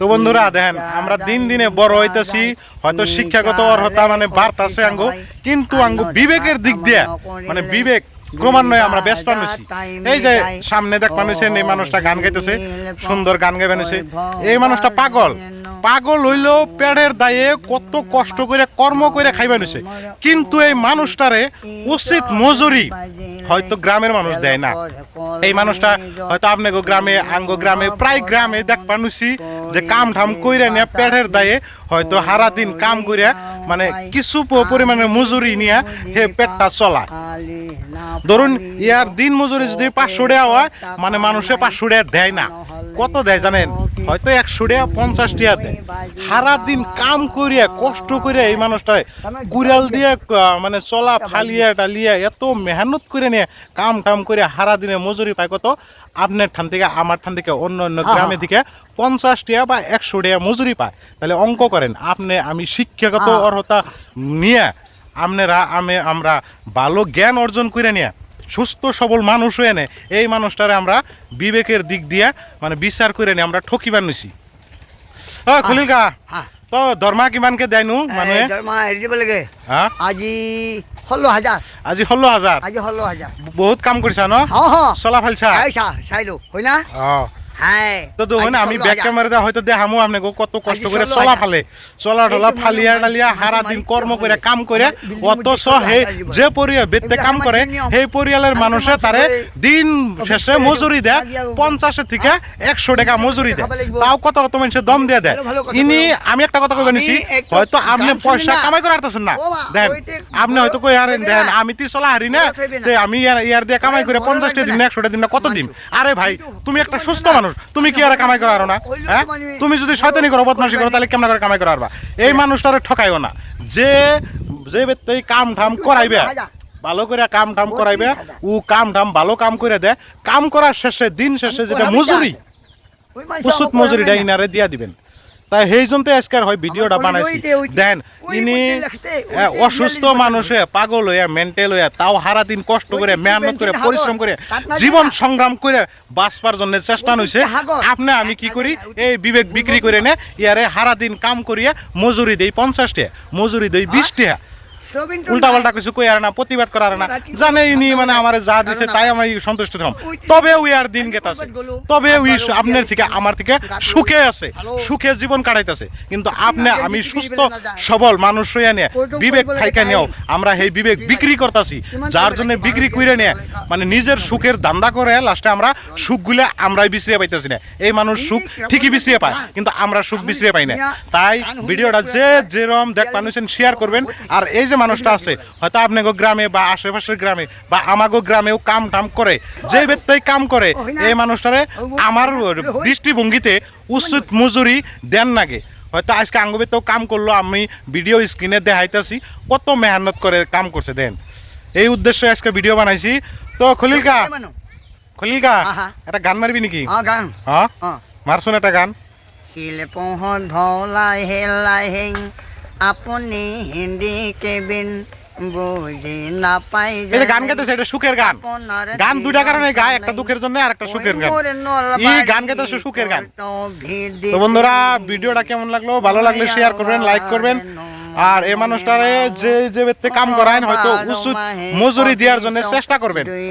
তো বন্ধুরা, দেখেন, আমরা দিন দিনে বড় হইতেছি, হয়তো শিক্ষাগত অর্হতা মানে বাড়তাছে আঙ্গো, কিন্তু আঙ্গো বিবেকের দিক দিয়ে মানে বিবেক ক্রমান্বয়ে আমরা ব্যস্ত নিছি এই যে সামনে দেখ মানুষের এই মানুষটা গান গাইতেছে, সুন্দর গান গাইবে এই মানুষটা পাগল। পাগল হইলেও পেটের দায়ে কত কষ্ট করে কর্ম করে খাইবে নিছে কিন্তু এই মানুষটারে উচিত মজুরি, হয়তো গ্রামের মানুষ দেয় না। এই মানুষটা হয়তো আপনাকে গ্রামে, আঙ্গ গ্রামে, প্রায় গ্রামে দেখ পানুছি যে কাম ঠাম কইরা নিয়ে, পেটের দায়ে হয়তো হারা দিন কাম কইরা মানে কিছু পরিমাণে মজুরি নিয়ে হে পেটটা চলা ধরুন, ইয়ার দিন মজুরি যদি পাঁচশো হয় মানে মানুষে পাঁচশো দেয় না। কত দেয় জানেন? হয়তো একশো টাকা পঞ্চাশ টাকা দেয়। সারা দিন কাম করিয়া কষ্ট করিয়া এই মানুষটা কুড়াল দিয়ে মানে চলা ফালিয়া টালিয়া এত মেহনত করে নিয়ে কাম টাম করে হারা দিনে মজুরি পায় কত? আপনার ঠান থেকে আমার ঠান থেকে অন্য অন্য গ্রামে থেকে পঞ্চাশ টাকা বা একশো টাকা মজুরি পায়। তাহলে অঙ্ক করেন আপনি আমি শিক্ষাগত অর্হতা নিয়ে আপনারা আমি আমরা ভালো জ্ঞান অর্জন করে নিয়ে সুস্থ সবল মানুষ হয়ে নে। এই মানুষটারে আমরা বিবেকের দিক দিয়ে মানে বিচার করে নিয়ে আমরা ঠকিবার নিছি। ও খলিলকা হ্যাঁ। তো দরমা কিমানকে দেয়নু মানে? দৰমহা হেৰি দিব লাগে। আজি ষোল্ল হাজাৰ। আজি ষোল্ল হাজার আজি ষোল্ল হাজাৰ। বহুত কাম কৰিছা ন? চলা ফালছা চাইলো। হয় না অ তো তো আমি ব্যাগ ক্যামেরা হয়তো দেখামু আপনি কত কষ্ট করে চলা ফালে। চলা ঢলা ফালিয়া ডালিয়া হারা দিন কর্ম করে কাম করে অথচ হে যে পরিয়াল বেতে কাম করে সেই পরিয়ালের মানুষে তারে দিন শেষে মজুরি দেয় পঞ্চাশের থেকে একশো টাকা মজুরি দেয়। তাও কত কত মানুষের দম দিয়ে দেয়। ইনি আমি একটা কথা হয়তো আপনি পয়সা কামাই করে না। দেন আপনি হয়তো কই আর দেন আমি তি চলা হারি না। আমি ইয়ার- ইয়ার দিয়ে কামাই করে পঞ্চাশটা দিন না একশোটা দিন না কত দিন? আরে ভাই তুমি একটা সুস্থ মানুষ তুমি কি আর কামাই করো আরও না? হ্যাঁ? তুমি যদি শয়তানি করো বদমাশি করো তাহলে কেমন করে কামাই করো পারবা এই মানুষটারে ঠকাইও না। যে যে ব্যক্তি কাম ধাম করাইবে ভালো করে কাম ধাম করাইবে ও কাম ধাম ভালো কাম করে দে কাম করার শেষে দিন শেষে যেটা মজুরি উচিত মজুরিটা ইনারে দিয়া দিবেন। তাই সেই জন্যতে আজকাল হয় ভিডিওটা বানাইছি। দেন ইনি অসুস্থ মানুষে পাগল হইয়া মেন্টাল হইয়া তাও হারা দিন কষ্ট করে মেহনত করে পরিশ্রম করে জীবন সংগ্রাম করে বাঁচবার জন্য চেষ্টা নইছে আপনি আমি কি করি? এই বিবেক বিক্রি করে নে ইয়ারে হারা দিন কাম করিয়া মজুরি দেই পঞ্চাশ টাকা মজুরি দেই বিশ টাকা। উল্টা পাল্টা কিছু কই আর না প্রতিবাদ করার না। জানে ইনি মানে আমার যা দিছে তাই আমি সন্তুষ্ট হম। তবে উই আর দিন গেতাছে। তবে উই আপনার থেকে আমার থেকে সুখে আছে। সুখে জীবন কাটাইতেছে। কিন্তু আপনি আমি সুস্থ সবল মানুষ হইয়া নিয়ে বিবেক থাইকা নিয়েও আমরা সেই বিবেক বিক্রি করতাছি। যার জন্য বিক্রি কইরে নিয়ে মানে নিজের সুখের দান্দা করে লাস্টে আমরা সুখগুলা আমরাই বিছরিয়ে পাইতেছি না। এই মানুষ সুখ ঠিকই বিছরিয়ে পায় কিন্তু আমরা সুখ বিছরিয়ে পাই না। তাই ভিডিওটা যে যেরকম দেখ মানুষের শেয়ার করবেন। আর এই যে মানুষটা আছে হয়তো আপনাকে গ্রামে বা আশেপাশের গ্রামে বা আমাগো গ্রামেও কাম টাম করে যে ব্যক্তি কাম করে এই মানুষটারে আমার দৃষ্টিভঙ্গিতে উচিত মজুরি দেন নাগে হয়তো আজকে আঙ্গবেতেও কাম করল আমি ভিডিও স্ক্রিনে দেখাইতেছি কত মেহনত করে কাম করছে দেন এই উদ্দেশ্যে আজকে ভিডিও বানাইছি তো খলিলকা খলিলকা আহা। একটা গান মারবি নাকি গান হ্যাঁ মারছুন একটা গান শিল পোহত ভলাই হেলাই হেং আপুনি হিন্দী কেবিন বুজি নাপাই এই যে গান গাইতেছে এটা সুখের গান। গান দুইটা কারণে গায় একটা দুঃখের জন্য আর একটা সুখের গান। এই গান গাইতেছে সুখের গান। তো বন্ধুরা ভিডিওটা কেমন লাগল? ভালো লাগলে শেয়ার করবেন লাইক করবেন। আর এই মানুষটারে যে যে ব্যক্তি কাম করায় হয়তো উচিত মজুরি দেওয়ার জন্য চেষ্টা করবেন। দুই